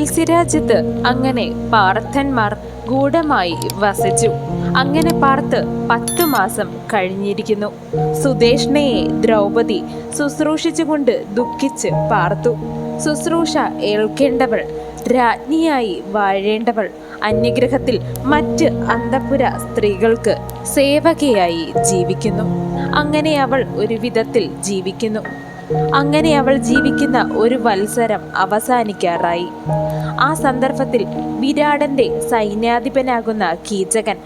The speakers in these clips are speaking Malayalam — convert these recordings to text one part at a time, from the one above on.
മത്സ്യരാജ്യത്ത് അങ്ങനെ പാർത്ഥന്മാർ ഗൂഢമായി വസിച്ചു. അങ്ങനെ പാർത്ത് പത്തു മാസം കഴിഞ്ഞിരിക്കുന്നു. സുദേഷ്ണയെ ദ്രൗപദി ശുശ്രൂഷിച്ചുകൊണ്ട് ദുഃഖിച്ച് പാർത്തു. ശുശ്രൂഷ ഏൽക്കേണ്ടവൾ രാജ്ഞിയായി വാഴേണ്ടവൾ അന്യഗ്രഹത്തിൽ മറ്റ് അന്തപുര സ്ത്രീകൾക്ക് സേവകയായി ജീവിക്കുന്നു. അങ്ങനെ അവൾ ഒരു വിധത്തിൽ ജീവിക്കുന്നു. അങ്ങനെ അവൾ ജീവിക്കുന്ന ഒരു വത്സരം അവസാനിക്കാറായി. ആ സന്ദർഭത്തിൽ വിരാടന്റെ സൈന്യാധിപനാകുന്ന കീചകൻ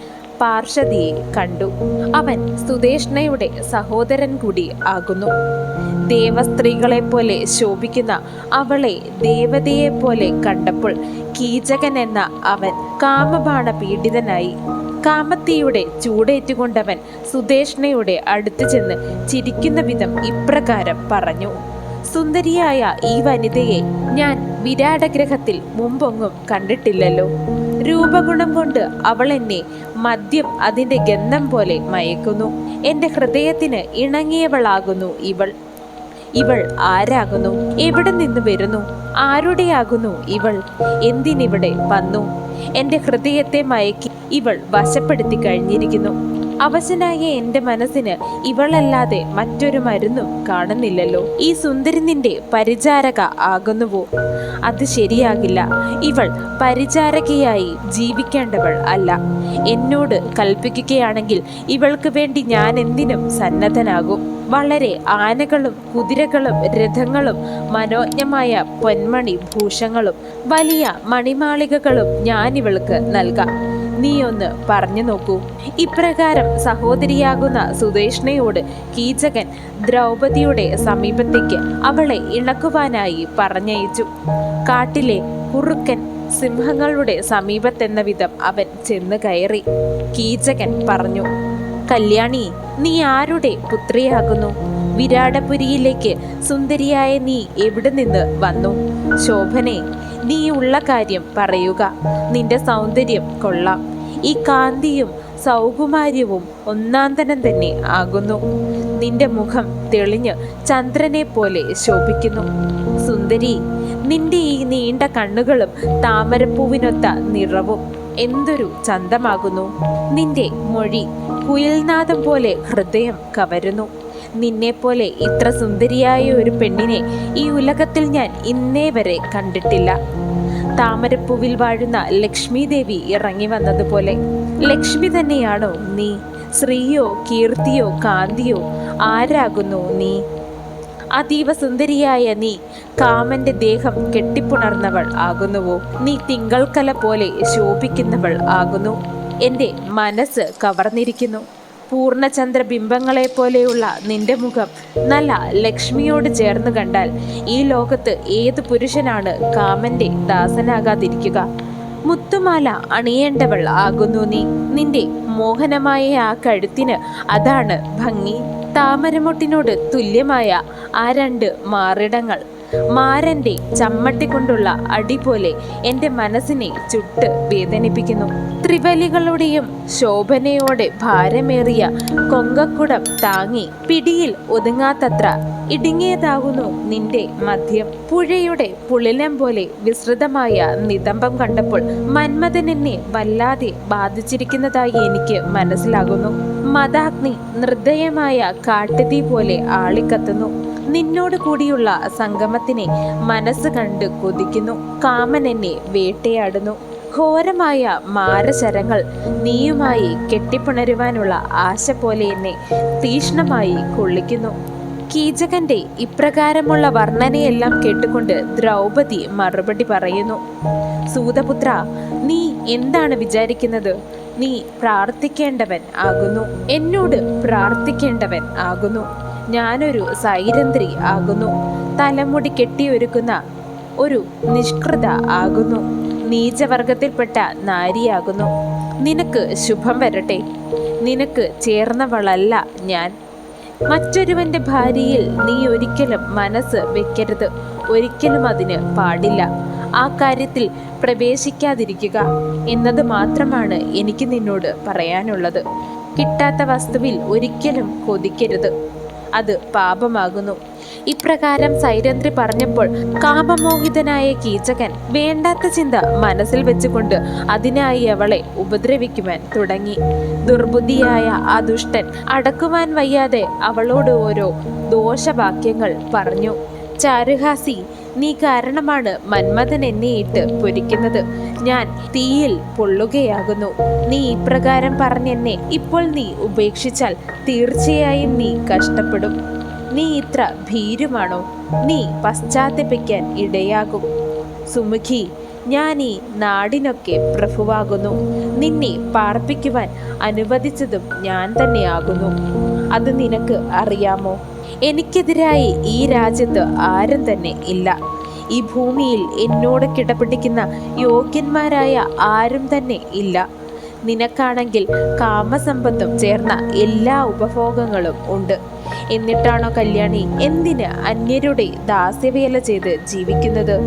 പാർഷദിയെ കണ്ടു. അവൻ സുദേഷ്ണയുടെ സഹോദരൻ കൂടി ആകുന്നു. ദേവസ്ത്രീകളെ പോലെ ശോഭിക്കുന്ന അവളെ ദേവതയെ പോലെ കണ്ടപ്പോൾ കീചകൻ എന്ന അവൻ കാമബാണ പീഡിതനായി കാമത്തിയുടെ ചൂടേറ്റുകൊണ്ടവൻ സുദേഷ്ണയുടെ അടുത്ത് ചെന്ന് ചിരിക്കുന്ന വിധം ഇപ്രകാരം പറഞ്ഞു. സുന്ദരിയായ ഈ വനിതയെ ഞാൻ വിരാടഗ്രഹത്തിൽ മുമ്പൊങ്ങും കണ്ടിട്ടില്ലല്ലോ. രൂപഗുണം കൊണ്ട് അവൾ എന്നെ മദ്യം അതിന്റെ ഗന്ധം പോലെ മയക്കുന്നു. എന്റെ ഹൃദയത്തിന് ഇണങ്ങിയവളാകുന്നു ഇവൾ. ഇവൾ ആരാകുന്നു? എവിടെ നിന്ന് വരുന്നു? ആരുടെയാകുന്നു ഇവൾ? എന്തിനിവിടെ വന്നു? എന്റെ ഹൃദയത്തെ മയക്കി ഇവൾ വശപ്പെടുത്തി കഴിഞ്ഞിരിക്കുന്നു. അവശനായ എന്റെ മനസ്സിന് ഇവളല്ലാതെ മറ്റൊരു മരുന്നും കാണുന്നില്ലല്ലോ. ഈ സുന്ദരി നിന്റെ പരിചാരക ആകുന്നുവോ? അത് ശരിയാകില്ല. ഇവൾ പരിചാരകയായി ജീവിക്കേണ്ടവൾ അല്ല. എന്നോട് കൽപ്പിക്കുകയാണെങ്കിൽ ഇവൾക്ക് വേണ്ടി ഞാൻ എന്തിനും സന്നദ്ധനാകും. വളരെ ആനകളും കുതിരകളും രഥങ്ങളും മനോജ്ഞമായ പൊന്മണി ഭൂഷങ്ങളും വലിയ മണിമാളികകളും ഞാൻ ഇവൾക്ക് നൽകാം. നീ ഒന്ന് പറഞ്ഞു നോക്കൂ. ഇപ്രകാരം സഹോദരിയാകുന്ന സുദേഷ്ണയോട് കീചകൻ ദ്രൗപതിയുടെ സമീപത്തേക്ക് അവളെ ഇണക്കുവാനായി പറഞ്ഞയച്ചു. കാട്ടിലെ കുറുക്കൻ സിംഹങ്ങളുടെ സമീപത്തെന്ന വിധം അവൻ ചെന്ന് കയറി. കീചകൻ പറഞ്ഞു കല്യാണി നീ ആരുടെ പുത്രിയാകുന്നു? വിരാടപുരിയിലേക്ക് സുന്ദരിയായ നീ എവിടെ നിന്ന് വന്നു? ശോഭനെ നീ ഉള്ള കാര്യം പറയുക. നിന്റെ സൗന്ദര്യം കൊള്ളാം. ഈ കാന്തിയും സൗകുമാര്യവും ഒന്നാന്തനം തന്നെ ആകുന്നു. നിന്റെ മുഖം തെളിഞ്ഞ് ചന്ദ്രനെ പോലെ ശോഭിക്കുന്നു. സുന്ദരി നിന്റെ ഈ നീണ്ട കണ്ണുകളും താമരപ്പൂവിനൊത്ത നിറവും എന്തൊരു ചന്തമാകുന്നു. നിന്റെ മൊഴി കുയിൽനാദം പോലെ ഹൃദയം കവരുന്നു. നിന്നെപ്പോലെ ഇത്ര സുന്ദരിയായ ഒരു പെണ്ണിനെ ഈ ഉലകത്തിൽ ഞാൻ ഇന്നേ വരെ കണ്ടിട്ടില്ല. താമരപ്പൂവിൽ വാഴുന്ന ലക്ഷ്മി ദേവി ഇറങ്ങി വന്നതുപോലെ. ലക്ഷ്മി തന്നെയാണോ നീ? ശ്രീയോ കീർത്തിയോ കാന്തിയോ? ആരാകുന്നു നീ? അതീവ സുന്ദരിയായ നീ കാമന്റെ ദേഹം കെട്ടിപ്പുണർന്നവൾ ആകുന്നുവോ? നീ തിങ്കൾക്കല പോലെ ശോഭിക്കുന്നവൾ ആകുന്നു. എന്റെ മനസ്സ് കവർന്നിരിക്കുന്നു. പൂർണചന്ദ്ര ബിംബങ്ങളെ പോലെയുള്ള നിന്റെ മുഖം നല്ല ലക്ഷ്മിയോട് ചേർന്ന് കണ്ടാൽ ഈ ലോകത്ത് ഏത് പുരുഷനാണ് കാമന്റെ ദാസനാകാതിരിക്കുക? മുത്തുമാല അണിയേണ്ടവൾ ആകുന്നു നീ. നിന്റെ മോഹനമായ ആ കഴുത്തിന് അതാണ് ഭംഗി. താമരമൊട്ടിനോട് തുല്യമായ ആ രണ്ട് മാറിടങ്ങൾ മാരന്റെ ചമ്മട്ടി കൊണ്ടുള്ള അടി പോലെ എന്റെ മനസ്സിനെ ചുട്ട് വേദനിപ്പിക്കുന്നു. ത്രിവലികളുടെയും ശോഭനയോടെ ഭാരമേറിയ കൊങ്കക്കുടം താങ്ങി പിടിയിൽ ഒതുങ്ങാത്തത്ര ഇടുങ്ങിയതാകുന്നു നിന്റെ മദ്യം. പുഴയുടെ പുളിലം പോലെ വിസ്തൃതമായ നിതംബം കണ്ടപ്പോൾ മന്മഥൻ എന്നെ വല്ലാതെ ബാധിച്ചിരിക്കുന്നതായി എനിക്ക് മനസ്സിലാകുന്നു. മതാഗ്നി നിർദ്ദയമായ കാട്ടുതീ പോലെ ആളിക്കത്തുന്നു. നിന്നോട് കൂടിയുള്ള സംഗമത്തിനെ മനസ്സ് കണ്ട് കൊതിക്കുന്നു. കാമൻ എന്നെ വേട്ടയാടുന്നു. ഘോരമായ മാരശരങ്ങൾ നീയുമായി കെട്ടിപ്പുണരുവാനുള്ള ആശ പോലെ എന്നെ തീഷ്ണമായി കൊള്ളിക്കുന്നു. കീചകന്റെ ഇപ്രകാരമുള്ള വർണനയെല്ലാം കേട്ടുകൊണ്ട് ദ്രൗപദി മറുപടി പറയുന്നു. സൂതപുത്ര നീ എന്താണ് വിചാരിക്കുന്നത്? നീ പ്രാർത്ഥിക്കേണ്ടവൻ ആകുന്നു. എന്നോട് പ്രാർത്ഥിക്കേണ്ടവൻ ആകുന്നു. ഞാനൊരു സൈരന്ധ്രി ആകുന്നു. തലമുടി കെട്ടിയൊരുക്കുന്ന ഒരു നിഷ്കൃത ആകുന്നു. നീചവർഗത്തിൽപ്പെട്ട നാരിയാകുന്നു. നിനക്ക് ശുഭം വരട്ടെ. നിനക്ക് ചേർന്നവളല്ല ഞാൻ. മറ്റൊരുവന്റെ ഭാര്യയിൽ നീ ഒരിക്കലും മനസ്സ് വെക്കരുത്. ഒരിക്കലും അതിന് പാടില്ല. ആ കാര്യത്തിൽ പ്രവേശിക്കാതിരിക്കുക എന്നത് മാത്രമാണ് എനിക്ക് നിന്നോട് പറയാനുള്ളത്. കിട്ടാത്ത വസ്തുവിൽ ഒരിക്കലും കൊതിക്കരുത്. അത് പാപമാകുന്നു. ഇപ്രകാരം സൈരന്ത്രി പറഞ്ഞപ്പോൾ കാമമോഹിതനായ കീചകൻ വേണ്ടാത്ത ചിന്ത മനസ്സിൽ വെച്ചുകൊണ്ട് അതിനായി അവളെ ഉപദ്രവിക്കുവാൻ തുടങ്ങി. ദുർബുദ്ധിയായ ആ ദുഷ്ടൻ അടക്കുവാൻ വയ്യാതെ അവളോട് ഓരോ ദോഷവാക്യങ്ങൾ പറഞ്ഞു. ചാരുഹാസി നീ കാരണമാണ് മന്മഥൻ എന്നെ ഇട്ട് പൊരിക്കുന്നത്. ഞാൻ തീയിൽ പൊള്ളുകയാകുന്നു. നീ ഇപ്രകാരം പറഞ്ഞെന്നെ. ഇപ്പോൾ നീ ഉപേക്ഷിച്ചാൽ തീർച്ചയായും നീ കഷ്ടപ്പെടും. നീ ഇത്ര ഭീരുമാണോ? നീ പശ്ചാത്തപിക്കാൻ ഇടയാകും. സുമുഖി ഞാൻ ഈ നാടിനൊക്കെ പ്രഭുവാകുന്നു. നിന്നെ പാർപ്പിക്കുവാൻ അനുവദിച്ചതും ഞാൻ തന്നെയാകുന്നു. അത് നിനക്ക് അറിയാമോ? എനിക്കെതിരായി ഈ രാജ്യത്ത് ആരും തന്നെ ഇല്ല. ഈ ഭൂമിയിൽ എന്നോട് കിടപിടിക്കുന്ന യോഗ്യന്മാരായ ആരും തന്നെ ഇല്ല. നിനക്കാണെങ്കിൽ കാമസമ്പത്തും ചേർന്ന എല്ലാ ഉപഭോഗങ്ങളും ഉണ്ട്. എന്നിട്ടാണോ കല്യാണി എന്തിന് അന്യരുടെ ദാസ്യവേല ചെയ്ത് ജീവിക്കുന്നത്?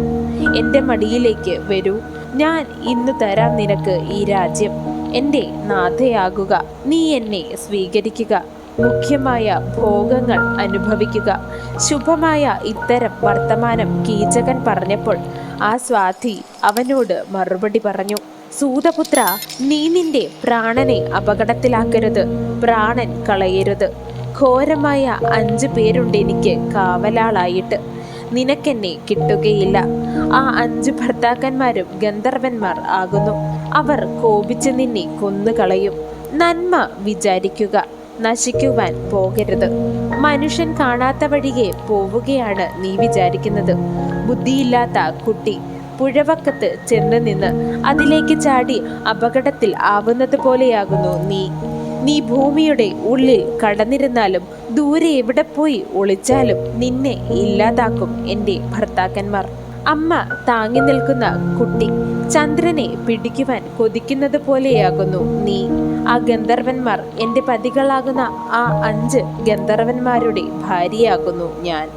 എന്റെ മടിയിലേക്ക് വരൂ. ഞാൻ ഇന്ന് തരാം നിനക്ക് ഈ രാജ്യം. എന്റെ നാഥയാകുക. നീ എന്നെ സ്വീകരിക്കുക. മുഖ്യമായ ഭോഗങ്ങൾ അനുഭവിക്കുക. ശുഭമായ ഇത്തരം വർത്തമാനം കീചകൻ പറഞ്ഞപ്പോൾ ആ സ്വാധി അവനോട് മറുപടി പറഞ്ഞു സൂതപുത്ര നീ നിന്റെ പ്രാണനെ അപകടത്തിലാക്കരുത് പ്രാണൻ കളയരുത്. ഘോരമായ അഞ്ചു പേരുണ്ട് എനിക്ക് കാവലാളായിട്ട്. നിനക്കെന്നെ കിട്ടുകയില്ല. ആ അഞ്ചു ഭർത്താക്കന്മാരും ഗന്ധർവന്മാർ ആകുന്നു. അവർ കോപിച്ച് നിന്നെ കൊന്നുകളയും. നന്മ വിചാരിക്കുക. നശിക്കുവാൻ പോകരുത്. മനുഷ്യൻ കാണാത്ത വഴിയെ പോവുകയാണ് നീ വിചാരിക്കുന്നത്. ബുദ്ധിയില്ലാത്ത കുട്ടി പുഴവക്കത്ത് ചെന്ന് നിന്ന് അതിലേക്ക് ചാടി അപകടത്തിൽ ആവുന്നത് പോലെയാകുന്നു നീ. നീ ഭൂമിയുടെ ഉള്ളിൽ കടന്നിരുന്നാലും ദൂരെ എവിടെ പോയി ഒളിച്ചാലും നിന്നെ ഇല്ലാതാക്കും എന്റെ ഭർത്താക്കന്മാർ. അമ്മ താങ്ങി നിൽക്കുന്ന കുട്ടി ചന്ദ്രനെ പിടിക്കുവാൻ കൊതിക്കുന്നത് പോലെയാകുന്നു നീ. ആ ഗന്ധർവന്മാർ എന്റെ പതികളാകുന്ന ആ അഞ്ച് ഗന്ധർവന്മാരുടെ ഭാര്യയാകുന്നു ഞാൻ.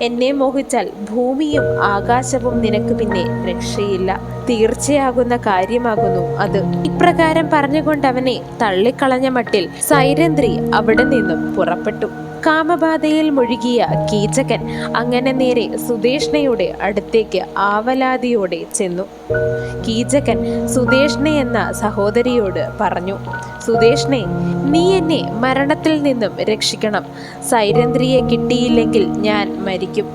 എന്നെ മോഹിച്ചാൽ ഭൂമിയും ആകാശവും നിനക്ക് പിന്നെ രക്ഷയില്ല. തീർച്ചയാകുന്ന കാര്യമാകുന്നു അത്. ഇപ്രകാരം പറഞ്ഞുകൊണ്ട് അവനെ തള്ളിക്കളഞ്ഞ മട്ടിൽ സൈരന്ധ്രി അവിടെ നിന്നും പുറപ്പെട്ടു. കാമബാധയിൽ മുഴുകിയ കീചകൻ അങ്ങനെ നേരെ സുദേഷ്ണയുടെ അടുത്തേക്ക് ആവലാതിയോടെ ചെന്നു. കീചകൻ സുദേഷ്ണ എന്ന സഹോദരിയോട് പറഞ്ഞു സുദേഷ്ണെ നീ എന്നെ മരണത്തിൽ നിന്നും രക്ഷിക്കണം. സൈരന്ധ്രിയെ കിട്ടിയില്ലെങ്കിൽ ഞാൻ മരിക്കും.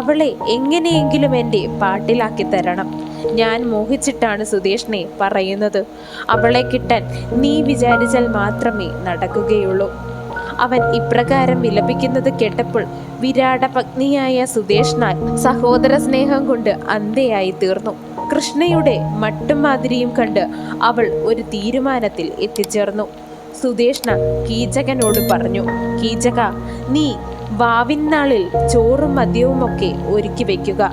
അവളെ എങ്ങനെയെങ്കിലും എന്റെ പാട്ടിലാക്കി തരണം. ഞാൻ മോഹിച്ചിട്ടാണ് സുദേഷ്ണെ പറയുന്നത്. അവളെ കിട്ടാൻ നീ വിചാരിച്ചാൽ മാത്രമേ നടക്കുകയുള്ളൂ. അവൻ ഇപ്രകാരം വിലപിക്കുന്നത് കേട്ടപ്പോൾ വിരാട പത്നിയായ സുദേഷ്നാൽ സഹോദര സ്നേഹം കൊണ്ട് അന്ധയായി തീർന്നു. കൃഷ്ണയുടെ മട്ടും മാതിരിയും കണ്ട് അവൾ ഒരു തീരുമാനത്തിൽ എത്തിച്ചേർന്നു. സുദേഷ്ണ കീചകനോട് പറഞ്ഞു കീചക നീ വാവിന്നാളിൽ ചോറും മദ്യവുമൊക്കെ ഒരുക്കി വയ്ക്കുക.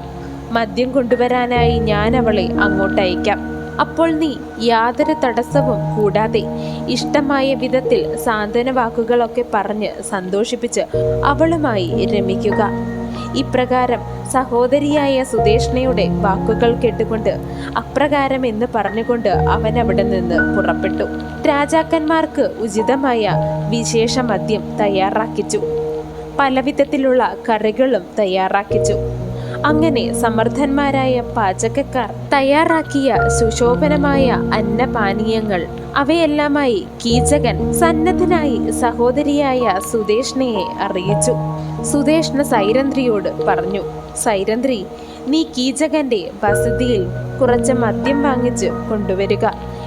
മദ്യം കൊണ്ടുവരാനായി ഞാൻ അവളെ അങ്ങോട്ടയക്കാം. അപ്പോൾ നീ യാതൊരു തടസ്സവും കൂടാതെ ഇഷ്ടമായ വിധത്തിൽ സാന്ത്വന വാക്കുകളൊക്കെ പറഞ്ഞ് സന്തോഷിപ്പിച്ച് അവളുമായി രമിക്കുക. ഇപ്രകാരം സഹോദരിയായ സുദേഷ്ണയുടെ വാക്കുകൾ കേട്ടുകൊണ്ട് അപ്രകാരം എന്ന് പറഞ്ഞുകൊണ്ട് അവൻ അവിടെ നിന്ന് പുറപ്പെട്ടു. രാജാക്കന്മാർക്ക് ഉചിതമായ വിശേഷ മദ്യം തയ്യാറാക്കിച്ചു. പലവിധത്തിലുള്ള കറികളും തയ്യാറാക്കിച്ചു. അങ്ങനെ സമർത്ഥന്മാരായ പാചകക്കാർ തയ്യാറാക്കിയ സുശോഭനമായ അന്നപാനീയങ്ങൾ. അവയെല്ലാമായി കീചകൻ സന്നദ്ധനായി സഹോദരിയായ സുദേഷ്ണയെ അറിയിച്ചു. സുദേഷ്ണ സൈരന്ധ്രിയോട് പറഞ്ഞു സൈരന്ധ്രി നീ കീചകന്റെ വസതിയിൽ കുറച്ച് മദ്യം വാങ്ങിച്ച് കൊണ്ടുവരിക.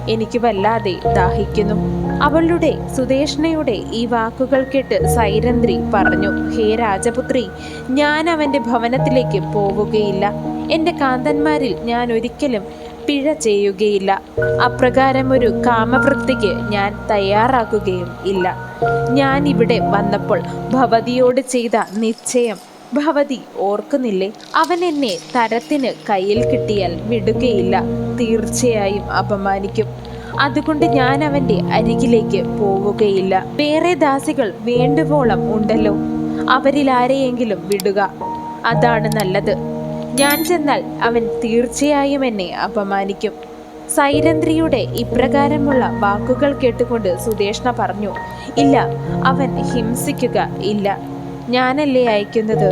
എനിക്ക് വല്ലാതെ ദാഹിക്കുന്നു. അവളുടെ സുദേഷ്ണയുടെ ഈ വാക്കുകൾ കേട്ട് സൈരന്ത്രി പറഞ്ഞു ഹേ രാജപുത്രി ഞാൻ അവന്റെ ഭവനത്തിലേക്ക് പോവുകയില്ല. എന്റെ കാന്തന്മാരിൽ ഞാൻ ഒരിക്കലും പിഴ ചെയ്യുകയില്ല. അപ്രകാരം ഒരു കാമവൃത്തിക്ക് ഞാൻ തയ്യാറാക്കുകയും ഇല്ല. ഞാൻ ഇവിടെ വന്നപ്പോൾ ഭവതിയോട് ചെയ്ത നിശ്ചയം. ഭവതി ഓർക്കുന്നില്ലേ? അവൻ എന്നെ തരത്തിന് കയ്യിൽ കിട്ടിയാൽ വിടുകയില്ല. തീർച്ചയായും അപമാനിക്കും. അതുകൊണ്ട് ഞാൻ അവന്റെ അരികിലേക്ക് പോവുകയില്ല. വേറെ ദാസികൾ വേണ്ടുവോളം ഉണ്ടല്ലോ. അവരിൽ ആരെയെങ്കിലും വിടുക. അതാണ് നല്ലത്. ഞാൻ ചെന്നാൽ അവൻ തീർച്ചയായും എന്നെ അപമാനിക്കും. സൈരന്ധ്രിയുടെ ഇപ്രകാരമുള്ള വാക്കുകൾ കേട്ടുകൊണ്ട് സുദേഷ്ണ പറഞ്ഞു ഇല്ല അവൻ ഹിംസിക്കുക ഇല്ല. ഞാനല്ലേ അയക്കുന്നത്?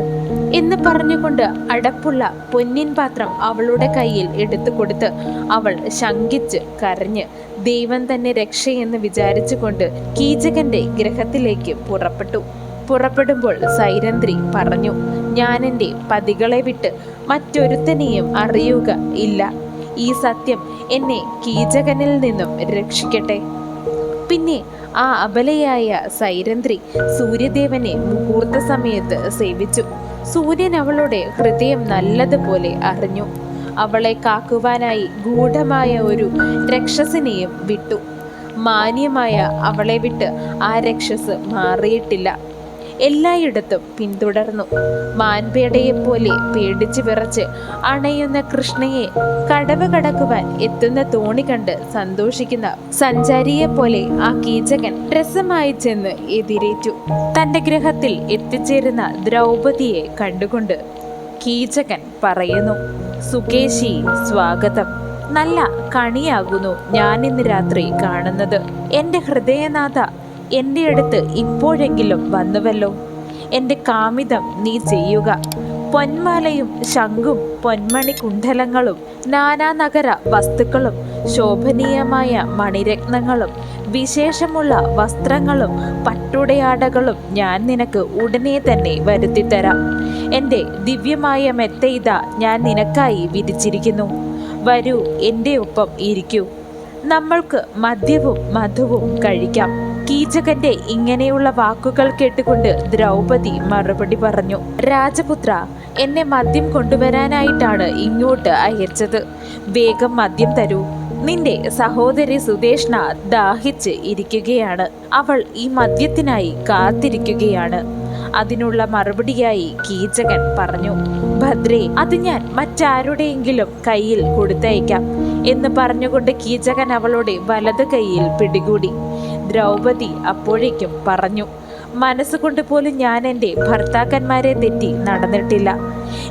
എന്ന് പറഞ്ഞുകൊണ്ട് അടപ്പുള്ള പൊന്നിൻ പാത്രം അവളുടെ കയ്യിൽ എടുത്തു കൊടുത്ത് അവൾ ശങ്കിച്ച് കരഞ്ഞ് ദൈവം തന്നെ രക്ഷയെന്ന് വിചാരിച്ചുകൊണ്ട് കീചകന്റെ ഗ്രഹത്തിലേക്ക് പുറപ്പെട്ടു. പുറപ്പെടുമ്പോൾ സൈരന്ധ്രി പറഞ്ഞു ഞാൻ എന്റെ പതികളെ വിട്ട് മറ്റൊരുത്തനെയും അറിയുക ഇല്ല. ഈ സത്യം എന്നെ കീചകനിൽ നിന്നും രക്ഷിക്കട്ടെ. പിന്നെ ആ അബലയായ സൈരന്ധ്രി സൂര്യദേവനെ മുഹൂർത്ത സമയത്ത് സേവിച്ചു. സൂര്യൻ അവളുടെ ഹൃദയം നല്ലതുപോലെ അറിഞ്ഞു. അവളെ കാക്കുവാനായി ഗൂഢമായ ഒരു രക്ഷസിനെയും വിട്ടു. മാന്യമായ അവളെ വിട്ട് ആ രക്ഷസ് മാറിയിട്ടില്ല. എല്ലായിടത്തും പിന്തുടർന്നു. മാൻപേടയെപ്പോലെ പേടിച്ചു വിറച്ച് അണയുന്ന കൃഷ്ണയെ കടവ് കടക്കുവാൻ എത്തുന്ന തോണി കണ്ട് സന്തോഷിക്കുന്ന സഞ്ചാരിയെപ്പോലെ ആ കീചകൻ രസമായി ചെന്ന് എതിരേറ്റു. തന്റെ ഗ്രഹത്തിൽ എത്തിച്ചേരുന്ന ദ്രൗപതിയെ കണ്ടുകൊണ്ട് കീചകൻ പറയുന്നു സുകേശി സ്വാഗതം. നല്ല കണിയാകുന്നു ഞാൻ ഇന്ന് രാത്രി കാണുന്നത്. എന്റെ ഹൃദയനാഥ എന്റെ അടുത്ത് ഇപ്പോഴെങ്കിലും വന്നുവല്ലോ. എന്റെ കാമിതം നീ ചെയ്യുക. പൊന്മാലയും ശംഖും പൊന്മണി കുണ്ഡലങ്ങളും നാനാനഗര വസ്തുക്കളും ശോഭനീയമായ മണിരത്നങ്ങളും വിശേഷമുള്ള വസ്ത്രങ്ങളും പട്ടുടയാടകളും ഞാൻ നിനക്ക് ഉടനെ തന്നെ വരുത്തിത്തരാം. എന്റെ ദിവ്യമായ മെത്തയിത ഞാൻ നിനക്കായി വിരിച്ചിരിക്കുന്നു വരൂ എന്റെ ഒപ്പം ഇരിക്കൂ. നമ്മൾക്ക് മദ്യവും മധുവും കഴിക്കാം. കീചകന്റെ ഇങ്ങനെയുള്ള വാക്കുകൾ കേട്ടുകൊണ്ട് ദ്രൗപദി മറുപടി പറഞ്ഞു രാജപുത്ര എന്നെ മദ്യം കൊണ്ടുവരാനായിട്ടാണ് ഇങ്ങോട്ട് അയച്ചത്. വേഗം മദ്യം തരൂ. നിന്റെ സഹോദരി സുദേഷ്ണ ദാഹിച്ച് ഇരിക്കുകയാണ്. അവൾ ഈ മദ്യത്തിനായി കാത്തിരിക്കുകയാണ്. അതിനുള്ള മറുപടിയായി കീചകൻ പറഞ്ഞു ഭദ്രേ അത് ഞാൻ മറ്റാരുടെയെങ്കിലും കയ്യിൽ കൊടുത്തയക്കാം എന്ന് പറഞ്ഞുകൊണ്ട് കീചകൻ അവളുടെ വലത് കൈയിൽ പിടികൂടി. ദ്രൗപദി അപ്പോഴേക്കും പറഞ്ഞു മനസ്സുകൊണ്ട് പോലും ഞാൻ എന്റെ ഭർത്താക്കന്മാരെ തെറ്റി നടന്നിട്ടില്ല.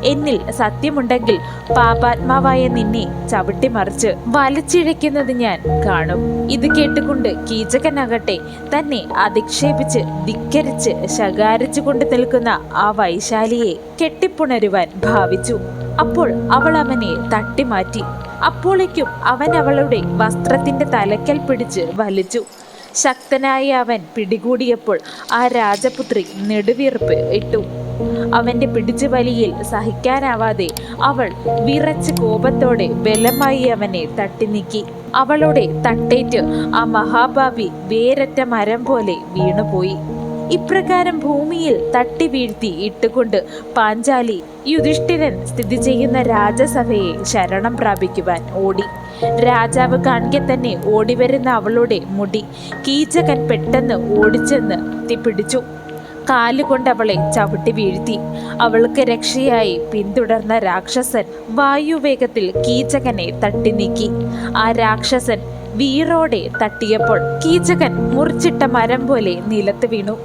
എന്നിൽ സത്യമുണ്ടെങ്കിൽ പാപാത്മാവായ നിന്നെ ചവിട്ടിമറിച്ച് വലിച്ചിഴയ്ക്കുന്നത് ഞാൻ കാണും. ഇത് കേട്ടുകൊണ്ട് കീചകനാകട്ടെ തന്നെ അധിക്ഷേപിച്ച് ധിക്കരിച്ച് ശകാരിച്ചു കൊണ്ട് നിൽക്കുന്ന ആ വൈശാലിയെ കെട്ടിപ്പുണരുവാൻ ഭാവിച്ചു. അപ്പോൾ അവൾ അവനെ തട്ടിമാറ്റി. അപ്പോളേക്കും അവൻ അവളുടെ വസ്ത്രത്തിന്റെ തലക്കൽ പിടിച്ച് വലിച്ചു. ശക്തനായ അവൻ പിടികൂടിയപ്പോൾ ആ രാജപുത്രി നെടുവീർപ്പ് ഇട്ടു. അവന്റെ പിടിച്ചുവലിയിൽ സഹിക്കാനാവാതെ അവൾ വിറച്ച് കോപത്തോടെ ബലമായി അവനെ തട്ടി നീക്കി. അവളുടെ തട്ടേറ്റ് ആ മഹാഭാവി വേരറ്റ മരം പോലെ വീണുപോയി. ഇപ്രകാരം ഭൂമിയിൽ തട്ടി വീഴ്ത്തി ഇട്ടുകൊണ്ട് പാഞ്ചാലി യുധിഷ്ഠിരൻ സ്ഥിതി ചെയ്യുന്ന രാജസഭയെ ശരണം പ്രാപിക്കുവാൻ ഓടി. രാജാവ് കാണിക്കെ തന്നെ ഓടിവരുന്ന അവളുടെ മുടി കീചകൻ പെട്ടെന്ന് ഓടിച്ചെന്ന് എത്തിപ്പിടിച്ചു കാലുകൊണ്ട് അവളെ ചവിട്ടി വീഴ്ത്തി. അവൾക്ക് രക്ഷയായി പിന്തുടർന്ന രാക്ഷസൻ വായുവേഗത്തിൽ കീചകനെ തട്ടി നീക്കി. ആ രാക്ഷസൻ വീറോടെ തട്ടിയപ്പോൾ കീചകൻ മുറിച്ചിട്ട മരം പോലെ നിലത്ത് വീണു.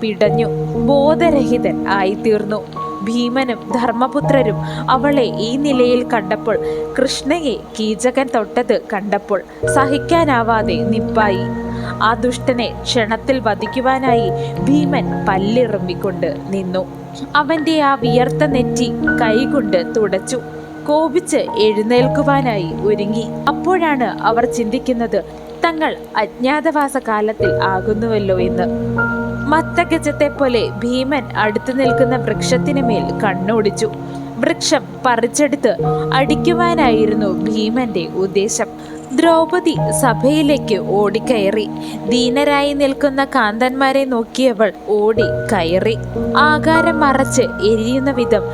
പിടഞ്ഞു. ബോധരഹിതൻ ആയിത്തീർന്നു. ഭീമനും ധർമ്മപുത്രരും അവളെ ഈ നിലയിൽ കണ്ടപ്പോൾ കൃഷ്ണയെ കീചകൻ തൊട്ടത് കണ്ടപ്പോൾ സഹിക്കാനാവാതെ നിപ്പായി. ആ ദുഷ്ടനെ ക്ഷണത്തിൽ വധിക്കുവാനായി ഭീമൻ പല്ലിറുമ്പിക്കൊണ്ട് നിന്നു. അവന്റെ ആ വിയർത്ത നെറ്റി കൈകൊണ്ട് തുടച്ചു. കോപിച്ച് എഴുന്നേൽക്കുവാനായി ഒരുങ്ങി. അപ്പോഴാണ് അവർ ചിന്തിക്കുന്നത് തങ്ങൾ അജ്ഞാതവാസ കാലത്തിൽ ആകുന്നുവല്ലോ എന്ന്. മത്തഗജത്തെ പോലെ ഭീമൻ അടുത്തു നിൽക്കുന്ന വൃക്ഷത്തിന് മേൽ കണ്ണോടിച്ചു. വൃക്ഷം പറിച്ചെടുത്ത് അടിക്കുവാനായിരുന്നു ഭീമന്റെ ഉദ്ദേശം. ദ്രൗപദി സഭയിലേക്ക് ഓടിക്കയറി. ദീനരായി നിൽക്കുന്ന കാന്തന്മാരെ നോക്കിയവൾ ഓടി കയറി. ആകാരം മറച്ച് എരിയുന്ന വിധം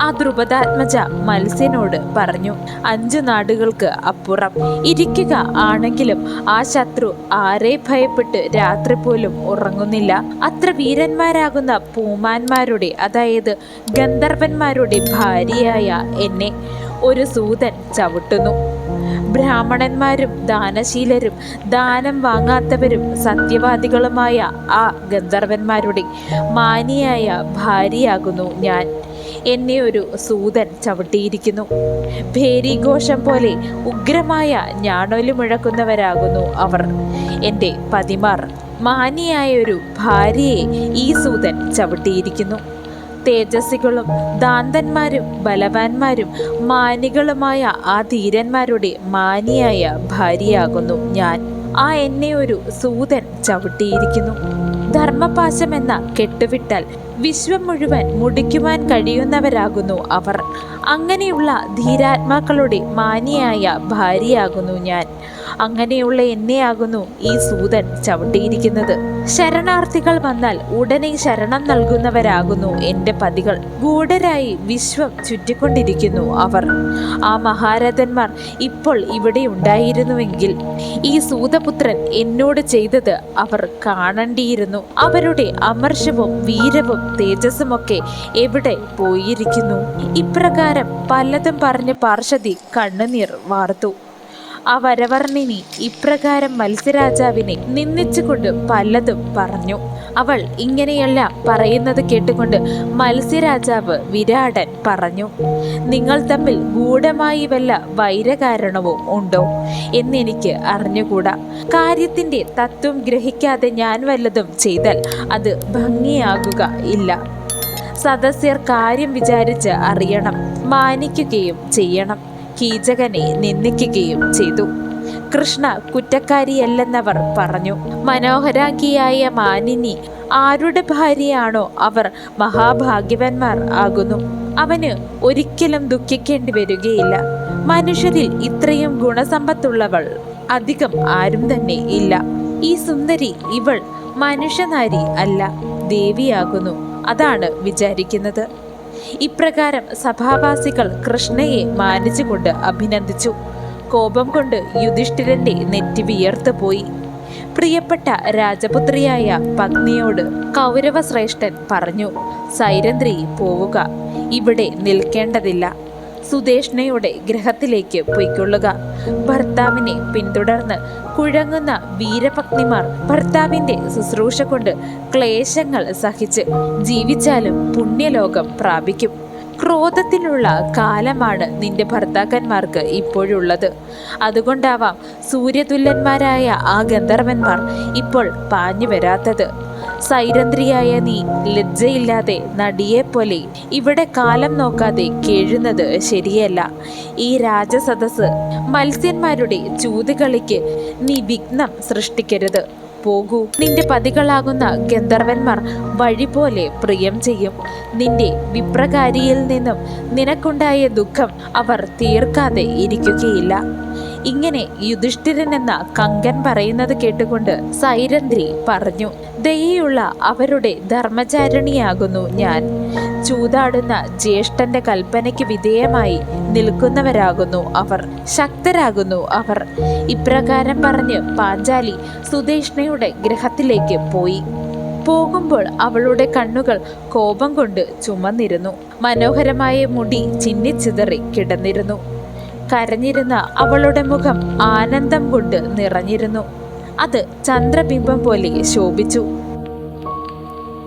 ആ ദ്രുപദാത്മജ മത്സ്യനോട് പറഞ്ഞു അഞ്ചു നാടുകൾക്ക് അപ്പുറം. ഇരിക്കുക ആണെങ്കിലും ആ ശത്രു ആരെ ഭയപ്പെട്ട് രാത്രി പോലും ഉറങ്ങുന്നില്ല. അത്ര വീരന്മാരാകുന്ന പൂമാന്മാരുടെ അതായത് ഗന്ധർവന്മാരുടെ ഭാര്യയായ എന്നെ ഒരു സൂതൻ ചവിട്ടുന്നു. ബ്രാഹ്മണന്മാരും ദാനശീലരും ദാനം വാങ്ങാത്തവരും സത്യവാദികളുമായ ആ ഗന്ധർവന്മാരുടെ മാനിയായ ഭാര്യയാകുന്നു ഞാൻ. എന്നെ ഒരു സൂതൻ ചവിട്ടിയിരിക്കുന്നു. ഭേരിഘോഷം പോലെ ഉഗ്രമായ ഞാണൊലി മുഴക്കുന്നവരാകുന്നു അവർ. എന്റെ പതിമാർ മാനിയായ ഒരു ഭാര്യയെ ഈ സൂതൻ ചവിട്ടിയിരിക്കുന്നു. തേജസ്വികളും ദാന്തന്മാരും ബലവാന്മാരും മാനികളുമായ ആ ധീരന്മാരുടെ മാനിയായ ഭാര്യയാകുന്നു ഞാൻ. ആ എന്നെ ഒരു സൂതൻ ചവിട്ടിയിരിക്കുന്നു. ധർമ്മപാശം എന്ന കെട്ടുവിട്ടാൽ വിശ്വം മുഴുവൻ മുടിക്കുവാൻ കഴിയുന്നവരാകുന്നു അവർ. അങ്ങനെയുള്ള ധീരാത്മാക്കളുടെ മാനിയായ ഭാര്യയാകുന്നു ഞാൻ. അങ്ങനെയുള്ള എന്നെയാകുന്നു ഈ സൂതൻ ചവിട്ടിയിരിക്കുന്നത്. ശരണാർത്ഥികൾ വന്നാൽ ഉടനെ ശരണം നൽകുന്നവരാകുന്നു എന്റെ പതികൾ. ഗൂഢരായി വിശ്വം ചുറ്റിക്കൊണ്ടിരിക്കുന്നു അവർ. ആ മഹാരഥന്മാർ ഇപ്പോൾ ഇവിടെ ഉണ്ടായിരുന്നുവെങ്കിൽ ഈ സൂതപുത്രൻ എന്നോട് ചെയ്തത് അവർ കാണേണ്ടിയിരുന്നു. അവരുടെ അമർഷവും വീരവും തേജസ്സുമൊക്കെ എവിടെ പോയിരിക്കുന്നു? ഇപ്രകാരം പലതും പറഞ്ഞ് പാർശ്വതി കണ്ണുനീർ വാർത്തു. ആ വരവർണിനി ഇപ്രകാരം മത്സ്യരാജാവിനെ നിന്ദിച്ചുകൊണ്ട് പലതും പറഞ്ഞു. അവൾ ഇങ്ങനെയെല്ലാം പറയുന്നത് കേട്ടുകൊണ്ട് മത്സ്യരാജാവ് വിരാടൻ പറഞ്ഞു നിങ്ങൾ തമ്മിൽ ഗൂഢമായി വല്ല വൈരകാരണവും ഉണ്ടോ? എന്നെനിക്ക് അറിഞ്ഞുകൂടാ. കാര്യത്തിന്റെ തത്വം ഗ്രഹിക്കാതെ ഞാൻ വല്ലതും ചെയ്താൽ അത് ഭംഗിയാകുക ഇല്ല. സദസ്യർ കാര്യം വിചാരിച്ച് അറിയണം മാനിക്കുകയും ചെയ്യണം. കീചകനെ നിന്ദിക്കുകയും ചെയ്തു. കൃഷ്ണ കുറ്റക്കാരിയല്ലെന്നവർ പറഞ്ഞു. മനോഹരാഗിയായ മാനിനി ആരുടെ ഭാര്യയാണോ അവർ മഹാഭാഗ്യവന്മാർ ആകുന്നു. അവന് ഒരിക്കലും ദുഃഖിക്കേണ്ടി വരികയില്ല. മനുഷ്യരിൽ ഇത്രയും ഗുണസമ്പത്തുള്ളവൾ അധികം ആരും തന്നെ ഇല്ല. ഈ സുന്ദരി ഇവൾ മനുഷ്യനാരി അല്ല ദേവിയാകുന്നു. അതാണ് വിചാരിക്കുന്നത്. ഇപ്രകാരം സഭാവാസികൾ കൃഷ്ണയെ മാനിച്ചുകൊണ്ട് അഭിനന്ദിച്ചു. കോപം കൊണ്ട് യുധിഷ്ഠിരന്റെ നെറ്റി വിയർത്തു പോയി. പ്രിയപ്പെട്ട രാജപുത്രിയായ പത്നിയോട് കൗരവശ്രേഷ്ഠൻ പറഞ്ഞു സൈരന്ദ്രി പോവുക. ഇവിടെ നിൽക്കേണ്ടതില്ല. സുദേഷ്ണയുടെ ഗ്രഹത്തിലേക്ക് പൊയ്ക്കൊള്ളുക. ഭർത്താവിനെ പിന്തുടർന്ന് കുഴങ്ങുന്ന വീരപത്നിമാർ ഭർത്താവിന്റെ ശുശ്രൂഷ കൊണ്ട് ക്ലേശങ്ങൾ സഹിച്ച് ജീവിച്ചാലും പുണ്യലോകം പ്രാപിക്കും. ക്രോധത്തിലുള്ള കാലമാണ് നിന്റെ ഭർത്താക്കന്മാർക്ക് ഇപ്പോഴുള്ളത്. അതുകൊണ്ടാവാം സൂര്യതുല്യന്മാരായ ആ ഗന്ധർവന്മാർ ഇപ്പോൾ പാഞ്ഞു വരാത്തത് സൈരന്ധ്രിയായ നീ ലജ്ജയില്ലാതെ നടിയെപ്പോലെ ഇവിടെ കാലം നോക്കാതെ കേഴുന്നത് ശരിയല്ല. ഈ രാജസദസ് മത്സ്യന്മാരുടെ ചൂതുകളിക്ക് നീ വിഘ്നം സൃഷ്ടിക്കരുത്. പോകൂ. നിന്റെ പതികളാകുന്ന ഗന്ധർവന്മാർ വഴി പോലെ പ്രിയം ചെയ്യും. നിന്റെ വിപ്രകാരിയിൽ നിന്നും നിനക്കുണ്ടായ ദുഃഖം അവർ തീർക്കാതെ ഇരിക്കുകയില്ല. ഇങ്ങനെ യുധിഷ്ഠിരൻ എന്ന കങ്കൻ പറയുന്നത് കേട്ടുകൊണ്ട് സൈരന്ധ്രി പറഞ്ഞു ദയുള്ള അവരുടെ ധർമ്മചാരിണിയാകുന്നു ഞാൻ. ചൂതാടുന്ന ജ്യേഷ്ഠന്റെ കൽപ്പനയ്ക്ക് വിധേയമായി നിൽക്കുന്നവരാകുന്നു അവർ. ശക്തരാകുന്നു അവർ. ഇപ്രകാരം പറഞ്ഞ് പാഞ്ചാലി സുദേഷ്ണയുടെ ഗ്രഹത്തിലേക്ക് പോയി. പോകുമ്പോൾ അവളുടെ കണ്ണുകൾ കോപം കൊണ്ട് ചുമന്നിരുന്നു. മനോഹരമായ മുടി ചിന്നിച്ചിതറി കിടന്നിരുന്നു. കരഞ്ഞിരുന്ന അവളുടെ മുഖം ആനന്ദം കൊണ്ട് നിറഞ്ഞിരുന്നു. അത് ചന്ദ്രബിംബം പോലെ ശോഭിച്ചു.